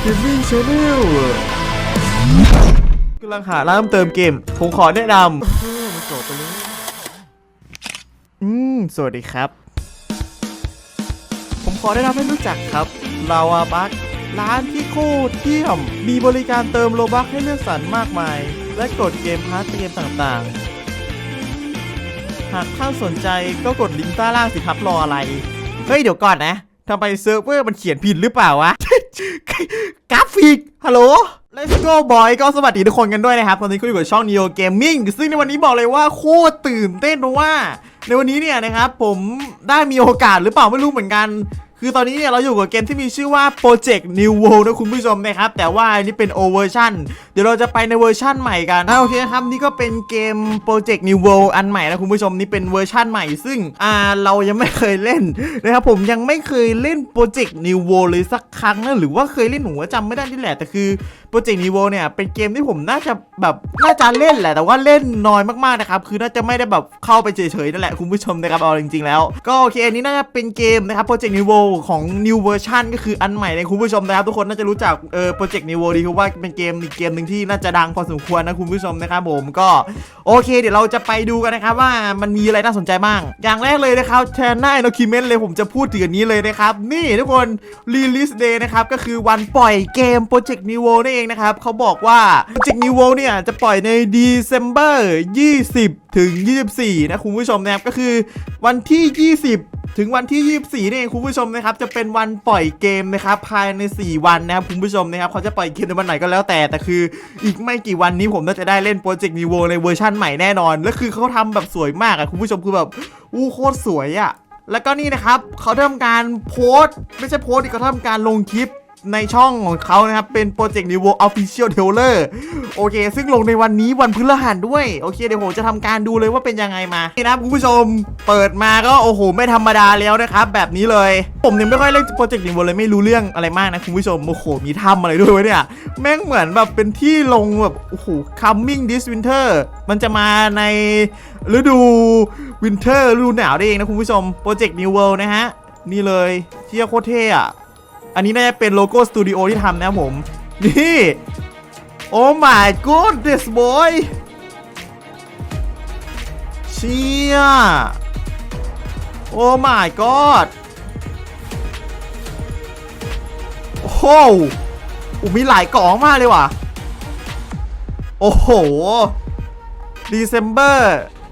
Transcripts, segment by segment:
เกมมิ่งชาแนลกำลังหาร้านเติมเกม ผมขอแนะนำเออมาจบไปเลยอืม สวัสดีครับ ผมขอแนะนำให้รู้จักครับ ลาวาบัคร้านที่โคตรเยี่ยม มีบริการเติมโลบัคให้เลือกสรรมากมาย และกดเกมพาร์ทเกมต่างๆ หากท่านสนใจก็กดลิงก์ใต้ล่างสิครับรออะไร เฮ้ย เดี๋ยวก่อนนะทำไมเซิร์ฟเวอร์มันเขียนผิดหรือเปล่าวะ กราฟิก ฮัลโหล Let's go boy ก็สวัสดีทุกคนกันด้วยนะครับ ตอนนี้คุณอยู่กับช่อง Neo Gaming ซึ่งในวันนี้บอกเลยว่าโคตรตื่นเต้นเพราะว่า ในวันนี้เนี่ยนะครับผมได้มีโอกาสหรือเปล่าไม่รู้เหมือนกัน คือตอนนี้เนี่ยเราอยู่กับเกมที่มีชื่อว่า Project New World นะคุณผู้ชมนะครับ แต่ว่าอันนี้เป็นโอเวอร์ชันเดี๋ยวเราจะไปในเวอร์ชั่นใหม่กันโอเคครับนี่ก็เป็นเกม Project New World อันใหม่นะคุณผู้ชมนี่เป็นเวอร์ชั่นใหม่ ซึ่งอ่าเรายังไม่เคยเล่นนะครับผมยังไม่เคยเล่น Project New World เลยสักครั้งนะหรือว่าเคยเล่นหนูจำไม่ได้นี่แหละแต่คือ Project New World เนี่ยเป็นเกมที่ผมน่าจะแบบน่าจะเล่นแหละ แต่ว่าเล่นน้อยมากๆนะครับ คือน่าจะไม่ได้แบบเข้าไปเฉยๆนั่นแหละคุณผู้ชมนะครับเอาจริงๆแล้ว ก็โอเคอันนี้น่าจะเป็นเกมนะครับ Project New World ของ New Version ก็คืออันใหม่เลยคุณผู้ชมนะครับทุกคนน่าจะรู้จักเออ Project New World ดีคือว่าเป็นเกมอีกเกมหนึ่งที่น่าจะดังพอสมควรนะคุณผู้ชมนะครับผมก็โอเค เดี๋ยวเราจะไปดูกันนะครับว่ามันมีอะไรน่าสนใจบ้าง อย่างแรกเลยนะครับแทนหน้า document เลยผมจะพูดถึงอันนี้เลยนะครับนี่ทุกคน release day นะครับก็คือวันปล่อยเกม Project New World นั่เองนะครับเขาบอกว่า Project New World เนี่ยจะปล่อยใน December 20 ถึง 24 นะคุณผู้ชมนะครับก็คือวันที่ 20ถึงวันที่ 24 นี่เองคุณผู้ชมนะครับ จะเป็นวันปล่อยเกมนะครับ ภายใน 4 วันนะครับคุณผู้ชมนะครับเขาจะปล่อยเกมในวันไหนก็แล้วแต่ แต่คืออีกไม่กี่วันนี้ผมน่าจะได้เล่นโปรเจกต์นิวในเวอร์ชั่นใหม่แน่นอน แล้วคือเขาทำแบบสวยมากอะคุณผู้ชมคือแบบอู้โคตรสวยอะแล้วก็นี่นะครับเขาทำการโพสต์ไม่ใช่โพสต์ดิเขาทำการลงคลิป ในช่องของเขานะครับ เป็นโปรเจกต์นิวออฟฟิเชียลเทเลอร์โอเค ซึ่งลงในวันนี้วันพฤหัสด้วย โอเค เดี๋ยวผมจะทำการดูเลยว่าเป็นยังไงมานี่นะครับคุณผู้ชมเปิดมาก็โอ้โห ไม่ธรรมดาแล้วนะครับ แบบนี้เลย ผมยังไม่ค่อยเล่นโปรเจกต์นิวเลยไม่รู้เรื่องอะไรมากนะคุณผู้ชมโอ้โหมีถ้ำอะไรด้วยเนี่ย แม่งเหมือนแบบเป็นที่ลงแบบโอ้โห coming this winter มันจะมาในฤดู winter ฤดูหนาวได้เองนะคุณผู้ชมโปรเจกต์นิวเวิลด์นะฮะนี่เลยเที่ยโคตรเท่อะ อันนี้น่าจะเป็นโลโก้สตูดิโอที่ทำนะผม นี่ โอ้ my goodness boy เชี่ยโอ้ my god โอ้โหมีหลายกล่องมากเลยว่ะ โอ้โห December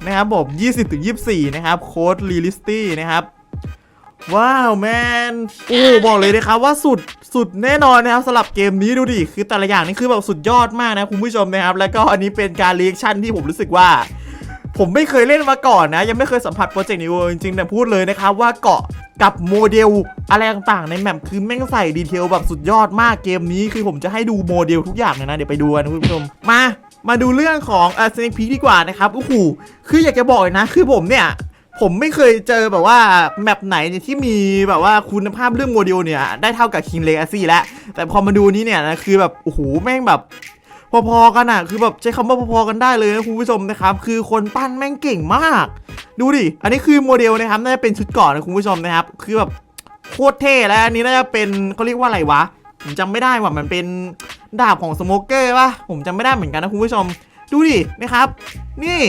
นะครับผม 20-24 นะครับ โค้ด r e l i s t y นะครับ ว้าวแมนโอ้บอกเลยนะครับว่าสุดสุดแน่นอนนะครับสำหรับเกมนี้ดูดิคือแต่ละอย่างนี่คือแบบสุดยอดมากนะคุณผู้ชมนะครับ แล้วก็อันนี้เป็นการเรียกชั่นที่ผมรู้สึกว่า ผมไม่เคยเล่นมาก่อนนะ ยังไม่เคยสัมผัสโปรเจกต์นี้เลยจริงๆแต่พูดเลยนะครับว่าเกาะกับโมเดลอะไรต่างๆในแมปคือแม่งใส่ดีเทลแบบสุดยอดมากเกมนี้คือผมจะให้ดูโมเดลทุกอย่างเลยนะเดี๋ยวไปดูกันะคุณผู้ชมมามาดูเรื่องของเอ่อสเนพีดีกว่านะครับโอ้โหคืออยากจะบอกเลยนะ คือผมเนี่ย ผมไม่เคยเจอแบบว่าแมปไหนเนี่ยที่มีแบบว่าคุณภาพเรื่องโมเดลเนี่ย ได้เท่ากับ King Legacy แล้ว แต่พอมาดูนี้เนี่ยนะคือแบบโอ้โหแม่งแบบพอๆกันอะ คือแบบใช้คำว่าพอๆกันได้เลยนะคุณผู้ชมนะครับ คือคนปั้นแม่งเก่งมาก ดูดิ อันนี้คือโมเดลนะครับ น่าจะเป็นชุดก่อนนะคุณผู้ชมนะครับ คือแบบโคตรเท่แล้วอันนี้น่าจะเป็นเขาเรียกว่าอะไรวะ ผมจำไม่ได้ว่ามันเป็นดาบของสโมเกอร์ป่ะ ผมจำไม่ได้เหมือนกันนะคุณผู้ชม ดูดินะครับ นี่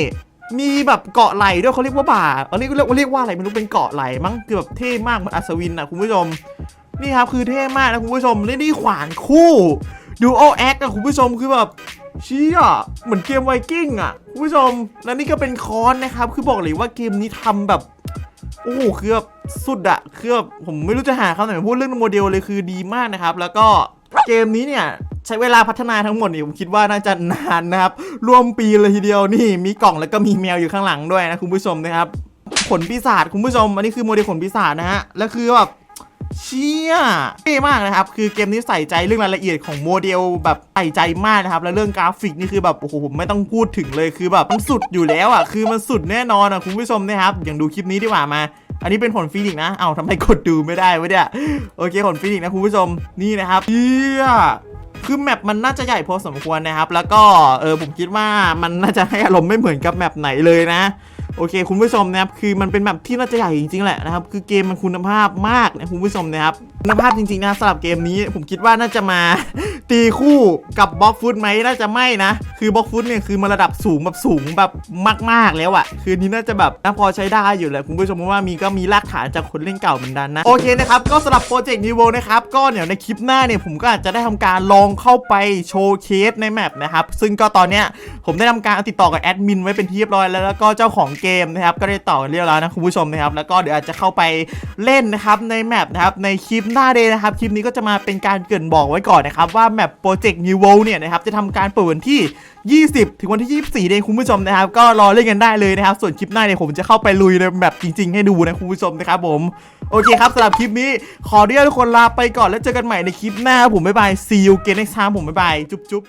มีแบบเกาะไหลด้วยเขาเรียกว่าบ่าอันนี้เรียกว่าเรียกว่าอะไรไม่รู้เป็นเกาะไหลมั้งคือแบบเท่มากเหมือนอัศวินนะคุณผู้ชม นี่ครับคือเท่มากนะคุณผู้ชมและนี่ขวานคู่ดูโอแอคอะคุณผู้ชมคือแบบเชี่ยเหมือนเกมไวกิ้งอะคุณผู้ชม และนี่ก็เป็นคอนนะครับ คือบอกเลยว่าเกมนี้ทำแบบโอ้โหคือแบบสุดอะคือแบบผมไม่รู้จะหาคำไหนมาพูดเรื่องโมเดลเลยคือดีมากนะครับ แล้วก็เกมนี้เนี่ย ใช้เวลาพัฒนาทั้งหมดนี่ผมคิดว่าน่าจะนานนะครับรวมปีเลยทีเดียวนี่มีกล่องแล้วก็มีแมวอยู่ข้างหลังด้วยนะคุณผู้ชมนะครับขนปีศาจคุณผู้ชมอันนี้คือโมเดลขนปีศาจนะฮะแล้วคือแบบเชี่ยเท่มากนะครับ คือเกมนี้ใส่ใจเรื่องรายละเอียดของโมเดลแบบใส่ใจมากนะครับ แล้วเรื่องกราฟิกนี่คือแบบโอ้โหผมไม่ต้องพูดถึงเลยคือแบบมันสุดอยู่แล้วอะคือมันสุดแน่นอนอะคุณผู้ชมนะครับ อย่างดูคลิปนี้ดีกว่ามา อันนี้เป็นผลฟีนิกนะ เอ้าทำไมกดดูไม่ได้วะเนี่ยโอเคผลฟีนิกนะคุณผู้ชมนี่นะครับเชี่ย คือแมปมันน่าจะใหญ่พอสมควรนะครับ แล้วก็เออผมคิดว่ามันน่าจะให้อารมณ์ไม่เหมือนกับแมปไหนเลยนะโอเค คุณผู้ชมนะครับคือมันเป็นแบบที่น่าจะใหญ่จริงๆแหละนะครับ คือเกมมันคุณภาพมากนะคุณผู้ชมนะครับ คุณภาพจริงๆนะสำหรับเกมนี้ผมคิดว่าน่าจะมา ตีคู่กับบล็อกฟุตไหมน่าจะไม่นะ คือบล็อกฟุตเนี่ยคือมันระดับสูงแบบสูงแบบมาก ๆ แล้วอะคือนนี้น่าจะแบบน่าพอใช้ได้อยู่แหละคุณผู้ชมเพราะว่ามีก็มีรากฐานจากคนเล่นเก่าเหมือนกันนะ โอเคนะครับ ก็สำหรับโปรเจกต์นิวโวนะครับก็เดี๋ยวในคลิปหน้าเนี่ยผมก็อาจจะได้ทำการลองเข้าไปโชว์เคสในแมปนะครับซึ่งก็ตอนเนี้ยผมได้ทำการติดต่อกับแอดมินไว้เป็นที่เรียบร้อยแล้วแล้วก็เจ้าของเกมนะครับก็ได้ต่อเรียบร้อยนะคุณผู้ชมนะครับแล้วก็เดี๋ยวอาจจะเข้าไปเล่นนะครับในแมปนะครับในคลิปหน้าเดย์นะครับ คลิปนี้ก็จะมาเป็นการเกรินบอกไว้ก่อนนะครับ ว่าแมปโปรเจกต์นิวโวเนี่ยนะครับจะทำการเปิดวันที่ 20 ถึงวันที่ 24เดือนคุณผู้ชมนะครับ ก็รอเล่นกันได้เลยนะครับ ส่วนคลิปหน้าเนี่ยผมจะเข้าไปลุยในแบบจริง ๆ ให้ดูนะคุณผู้ชมนะครับผมโอเคครับสำหรับคลิปนี้ขอเรียกทุกคนลาไปก่อนแล้วเจอกันใหม่ในคลิปหน้าผมบ๊ายบายซีอูเกนเอ็กซ์ทามผมบ๊ายบายจุ๊บ